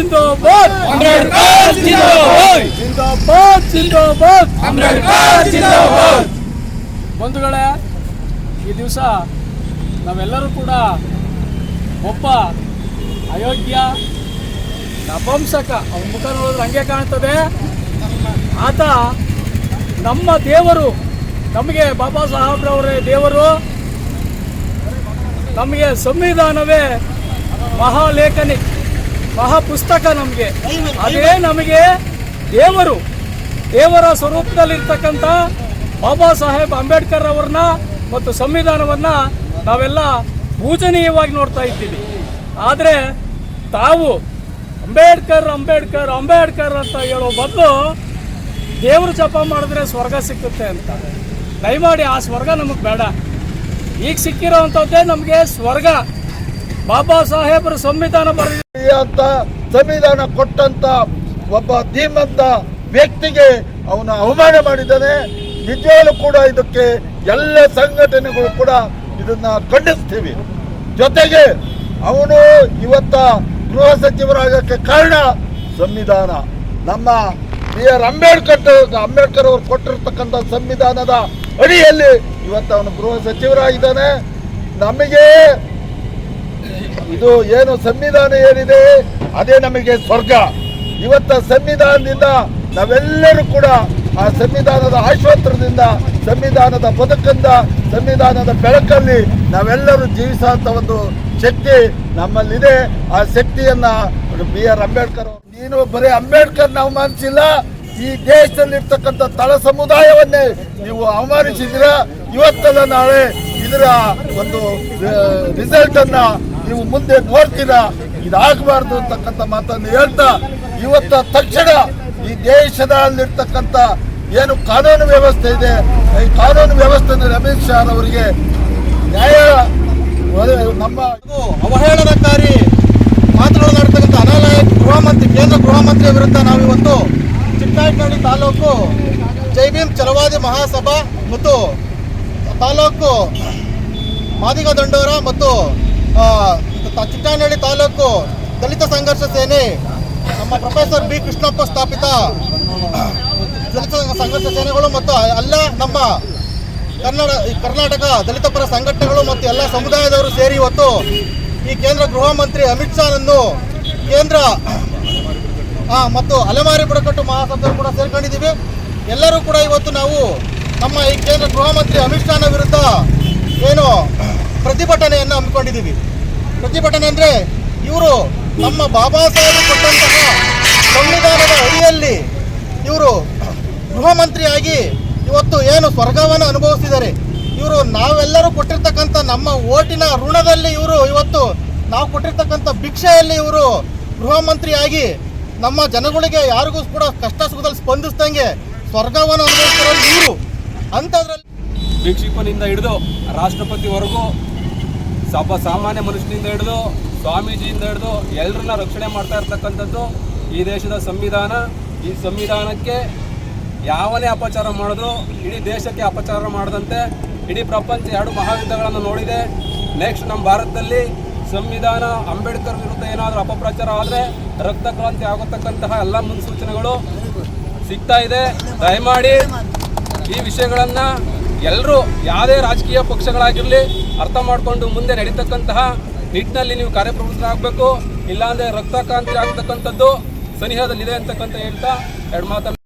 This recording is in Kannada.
ಜಿಂದಾಬಾದ್! ಜಿಂದಾಬಾದ್! ಜಿಂದಾಬಾದ್ ಜಿಂದಾಬಾದ್! ಬಂಧುಗಳೇ ಈ ದಿವಸ ನಾವೆಲ್ಲರೂ ಕೂಡ ಒಬ್ಬ ಅಯೋಗ್ಯ ನಪಂಸಕ ಅವ್ರ ಮುಖ ನೋಡಿದ್ರೆ ಹಂಗೆ ಕಾಣ್ತದೆ ಆತ ನಮ್ಮ ದೇವರು ನಮಗೆ ಬಾಬಾ ಸಾಹೇಬ್ರವರೇ ದೇವರು. ನಮಗೆ ಸಂವಿಧಾನವೇ ಮಹಾಲೇಖನಿ. ಮಹಾಪುಸ್ತಕ ನಮಗೆ. ಅದೇ ನಮಗೆ ದೇವರು, ದೇವರ ಸ್ವರೂಪದಲ್ಲಿರ್ತಕ್ಕಂಥ ಬಾಬಾ ಸಾಹೇಬ್ ಅಂಬೇಡ್ಕರ್ ಅವರನ್ನ ಮತ್ತು ಸಂವಿಧಾನವನ್ನ ನಾವೆಲ್ಲ ಪೂಜನೀಯವಾಗಿ ನೋಡ್ತಾ ಇದ್ದೀವಿ. ಆದರೆ ತಾವು ಅಂಬೇಡ್ಕರ್ ಅಂಬೇಡ್ಕರ್ ಅಂಬೇಡ್ಕರ್ ಅಂತ ಹೇಳೋ ಬದಲು ದೇವರು ಜಪ ಮಾಡಿದ್ರೆ ಸ್ವರ್ಗ ಸಿಕ್ಕುತ್ತೆ ಅಂತ. ದಯಮಾಡಿ ಆ ಸ್ವರ್ಗ ನಮಗೆ ಬೇಡ. ಈಗ ಸಿಕ್ಕಿರೋ ಅಂಥದ್ದೇ ನಮಗೆ ಸ್ವರ್ಗ. ಬಾಬಾ ಸಾಹೇಬರು ಸಂವಿಧಾನ ಬರೆದ ಅಂತ ಸಂವಿಧಾನ ಕೊಟ್ಟಂತ ಒಬ್ಬ ಧೀಮಂತ ವ್ಯಕ್ತಿಗೆ ಅವನು ಅವಮಾನ ಮಾಡಿದ್ದಾನೆ. ನಿಜವಾಗ್ಲೂ ಕೂಡ ಇದಕ್ಕೆ ಎಲ್ಲ ಸಂಘಟನೆಗಳು ಕೂಡ ಇದನ್ನ ಖಂಡಿಸ್ತೀವಿ. ಜೊತೆಗೆ ಅವನು ಇವತ್ತ ಗೃಹ ಸಚಿವರಾಗಕ್ಕೆ ಕಾರಣ ಸಂವಿಧಾನ. ನಮ್ಮ ಬಿ ಆರ್ ಅಂಬೇಡ್ಕರ್ ಅಂಬೇಡ್ಕರ್ ಅವರು ಕೊಟ್ಟಿರ್ತಕ್ಕಂಥ ಸಂವಿಧಾನದ ಅಡಿಯಲ್ಲಿ ಇವತ್ತು ಅವನು ಗೃಹ ಸಚಿವರಾಗಿದ್ದಾನೆ. ನಮಗೆ ಇದು ಏನು ಸಂವಿಧಾನ ಏನಿದೆ, ಅದೇ ನಮಗೆ ಸ್ವರ್ಗ. ಇವತ್ತ ಸಂವಿಧಾನದಿಂದ ನಾವೆಲ್ಲರೂ ಕೂಡ ಆ ಸಂವಿಧಾನದ ಆಶ್ವತ್ರದಿಂದ, ಸಂವಿಧಾನದ ಬದುಕಿಂದ, ಸಂವಿಧಾನದ ಬೆಳಕಲ್ಲಿ ನಾವೆಲ್ಲರೂ ಜೀವಿಸುವಂತ ಒಂದು ಶಕ್ತಿ ನಮ್ಮಲ್ಲಿದೆ. ಆ ಶಕ್ತಿಯನ್ನ ಬಿ ಆರ್ ಅಂಬೇಡ್ಕರ್ ನೀನು ಬರೀ ಅಂಬೇಡ್ಕರ್ ಅವಮಾನಿಸಿಲ್ಲ, ಈ ದೇಶದಲ್ಲಿರ್ತಕ್ಕಂಥ ತಳ ಸಮುದಾಯವನ್ನೇ ನೀವು ಅವಮಾನಿಸಿದಿರ ಇವತ್ತಲ್ಲ ನಾಳೆ ಇದರ ಒಂದು ರಿಸಲ್ಟ್ ಅನ್ನ ನೀವು ಮುಂದೆ ನೋಡ್ತೀರಾ? ಇದಾಗಬಾರ್ದು ಅಂತಕ್ಕಂಥ ಮಾತನ್ನು ಹೇಳ್ತಾ, ಇವತ್ತ ತಕ್ಷಣ ಈ ದೇಶದಲ್ಲಿರ್ತಕ್ಕಂಥ ಏನು ಕಾನೂನು ವ್ಯವಸ್ಥೆ ಇದೆ, ಈ ಕಾನೂನು ವ್ಯವಸ್ಥೆ ರಮೇಶ್ ಶಾ ಅವರಿಗೆ ನ್ಯಾಯ ನಮ್ಮ ಅವಹೇಳನಕಾರಿ ಮಾತನಾಡತಕ್ಕಂಥ ಅನಾಲಯ ಗೃಹ ಮಂತ್ರಿ, ಕೇಂದ್ರ ಗೃಹ ಮಂತ್ರಿ ವಿರುದ್ಧ ನಾವಿವತ್ತು ಚಿಕ್ಕನಾಯಕನಹಳ್ಳಿ ತಾಲೂಕು ಜೈ ಚಲವಾದಿ ಮಹಾಸಭಾ ಮತ್ತು ತಾಲೂಕು ಮಾದಿಗ ದಂಡೋರ ಮತ್ತು ತ- ತಾಲೂಕು ದಲಿತ ಸಂಘರ್ಷ ಸೇನೆ ನಮ್ಮ ಪ್ರೊಫೆಸರ್ ಬಿ ಕೃಷ್ಣಪ್ಪ ಸ್ಥಾಪಿತ ದಲಿತ ಸಂಘರ್ಷ ಸೇನೆಗಳು ಮತ್ತು ಅಲ್ಲ ನಮ್ಮ ಕನ್ನಡ ಕರ್ನಾಟಕ ದಲಿತ ಪರ ಸಂಘಟನೆಗಳು ಮತ್ತು ಎಲ್ಲ ಸಮುದಾಯದವರು ಸೇರಿ ಇವತ್ತು ಈ ಕೇಂದ್ರ ಗೃಹ ಮಂತ್ರಿ ಅಮಿತ್ ಶಾನನ್ನು ಕೇಂದ್ರ ಮತ್ತು ಅಲೆಮಾರಿ ಬುಡಕಟ್ಟು ಮಹಾಸಭೆಯವರು ಕೂಡ ಸೇರ್ಕೊಂಡಿದ್ದೀವಿ. ಎಲ್ಲರೂ ಕೂಡ ಇವತ್ತು ನಾವು ನಮ್ಮ ಈ ಕೇಂದ್ರ ಗೃಹ ಮಂತ್ರಿ ಅಮಿತ್ ಶಾನ ವಿರುದ್ಧ ಏನು ಪ್ರತಿಭಟನೆಯನ್ನು ಹಮ್ಮಿಕೊಂಡಿದ್ದೀವಿ. ಪ್ರತಿಭಟನೆ ಅಂದರೆ ಇವರು ನಮ್ಮ ಬಾಬಾ ಸಾಹೇಬ್ ಕೊಟ್ಟಂತಹ ಸಂವಿಧಾನದ ಅಡಿಯಲ್ಲಿ ಇವರು ಗೃಹ ಮಂತ್ರಿಯಾಗಿ ಇವತ್ತು ಏನು ಸ್ವರ್ಗವನ್ನು ಅನುಭವಿಸಿದ್ದಾರೆ. ಇವರು ನಾವೆಲ್ಲರೂ ಕೊಟ್ಟಿರ್ತಕ್ಕಂಥ ನಮ್ಮ ಓಟಿನ ಋಣದಲ್ಲಿ ಇವರು ಇವತ್ತು ನಾವು ಕೊಟ್ಟಿರ್ತಕ್ಕಂಥ ಭಿಕ್ಷೆಯಲ್ಲಿ ಇವರು ಗೃಹ ಮಂತ್ರಿಯಾಗಿ ನಮ್ಮ ಜನಗಳಿಗೆ ಯಾರಿಗೂ ಕೂಡ ಕಷ್ಟ ಸುಖದಲ್ಲಿ ಸ್ಪಂದಿಸ್ದಂಗೆ ಸ್ವರ್ಗವನ್ನು ಅನುಭವಿಸ್ತಿರೋರು ಇವರು. ಅಂಥದ್ರಲ್ಲಿ ಭಿಕ್ಷಿಪನಿಂದ ಹಿಡಿದು ರಾಷ್ಟ್ರಪತಿವರೆಗೂ ಸಭ ಸಾಮಾನ್ಯ ಮನುಷ್ಯನಿಂದ ಹಿಡಿದು ಸ್ವಾಮೀಜಿಯಿಂದ ಹಿಡಿದು ಎಲ್ಲರನ್ನ ರಕ್ಷಣೆ ಮಾಡ್ತಾ ಇರ್ತಕ್ಕಂಥದ್ದು ಈ ದೇಶದ ಸಂವಿಧಾನ. ಈ ಸಂವಿಧಾನಕ್ಕೆ ಯಾವನೇ ಅಪಚಾರ ಮಾಡಿದ್ರು ಇಡೀ ದೇಶಕ್ಕೆ ಅಪಚಾರ ಮಾಡದಂತೆ ಇಡೀ ಪ್ರಪಂಚ ಎರಡು ಮಹಾಯುದ್ಧಗಳನ್ನು ನೋಡಿದೆ. ನೆಕ್ಸ್ಟ್ ನಮ್ಮ ಭಾರತದಲ್ಲಿ ಸಂವಿಧಾನ, ಅಂಬೇಡ್ಕರ್ ವಿರುದ್ಧ ಏನಾದರೂ ಅಪಪ್ರಚಾರ ಆದರೆ ರಕ್ತ ಕ್ರಾಂತಿ ಆಗತಕ್ಕಂತಹ ಎಲ್ಲ ಮುನ್ಸೂಚನೆಗಳು ಸಿಗ್ತಾ ಇದೆ. ದಯಮಾಡಿ ಈ ವಿಷಯಗಳನ್ನು ಎಲ್ಲರೂ ಯಾವುದೇ ರಾಜಕೀಯ ಪಕ್ಷಗಳಾಗಿರಲಿ ಅರ್ಥ ಮಾಡಿಕೊಂಡು ಮುಂದೆ ನಡೀತಕ್ಕಂತಹ ನಿಟ್ಟಿನಲ್ಲಿ ನೀವು ಕಾರ್ಯಪ್ರವೃತ್ತರಾಗಬೇಕು ಇಲ್ಲಾಂದರೆ ರಕ್ತಕ್ರಾಂತಿ ಆಗ್ತಕ್ಕಂಥದ್ದು ಸನಿಹದಲ್ಲಿದೆ ಅಂತಕ್ಕಂಥ ಹೇಳ್ತಾ ಎರಡು ಮಾತನ್ನು